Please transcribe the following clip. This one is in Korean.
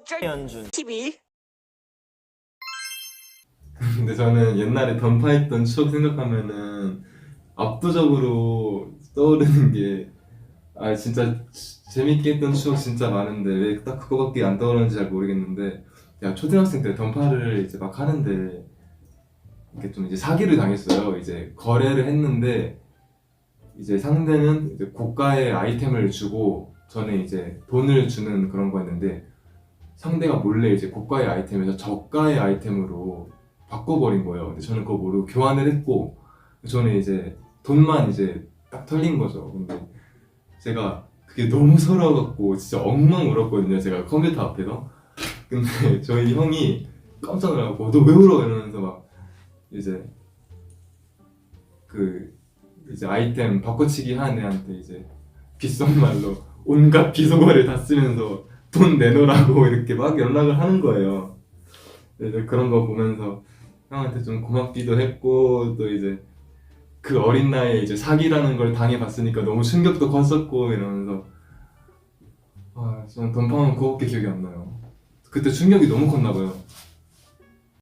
어쩔 연준 TV 근데 저는 옛날에 던파했던 추억 생각하면은 압도적으로 떠오르는 게 아 진짜 재밌게 했던 추억 진짜 많은데 왜 딱 그거밖에 안 떠오르는지 잘 모르겠는데 제가 초등학생 때 던파를 이제 막 하는데 이렇게 좀 이제 사기를 당했어요. 이제 거래를 했는데 이제 상대는 이제 고가의 아이템을 주고 저는 이제 돈을 주는 그런 거였는데 상대가 몰래 이제 고가의 아이템에서 저가의 아이템으로 바꿔버린 거예요. 근데 저는 그거 모르고 교환을 했고 저는 이제 돈만 이제 딱 털린 거죠. 근데 제가 그게 너무 서러워갖고 진짜 엉망 울었거든요. 제가 컴퓨터 앞에서. 근데 저희 형이 깜짝 놀라고 너 왜 울어 이러면서 막 이제 그 이제 아이템 바꿔치기 하는 애한테 이제 귓속말로 온갖 비속어를 다 쓰면서 돈 내놓으라고 이렇게 막 연락을 하는 거예요. 이제 그런 거 보면서 형한테 좀 고맙기도 했고 또 이제 그 어린 나이에 이제 사기라는 걸 당해봤으니까 너무 충격도 컸었고 이러면서 아 저는 던파하면 그거밖에 기억이 안 나요. 그때 충격이 너무 컸나 봐요.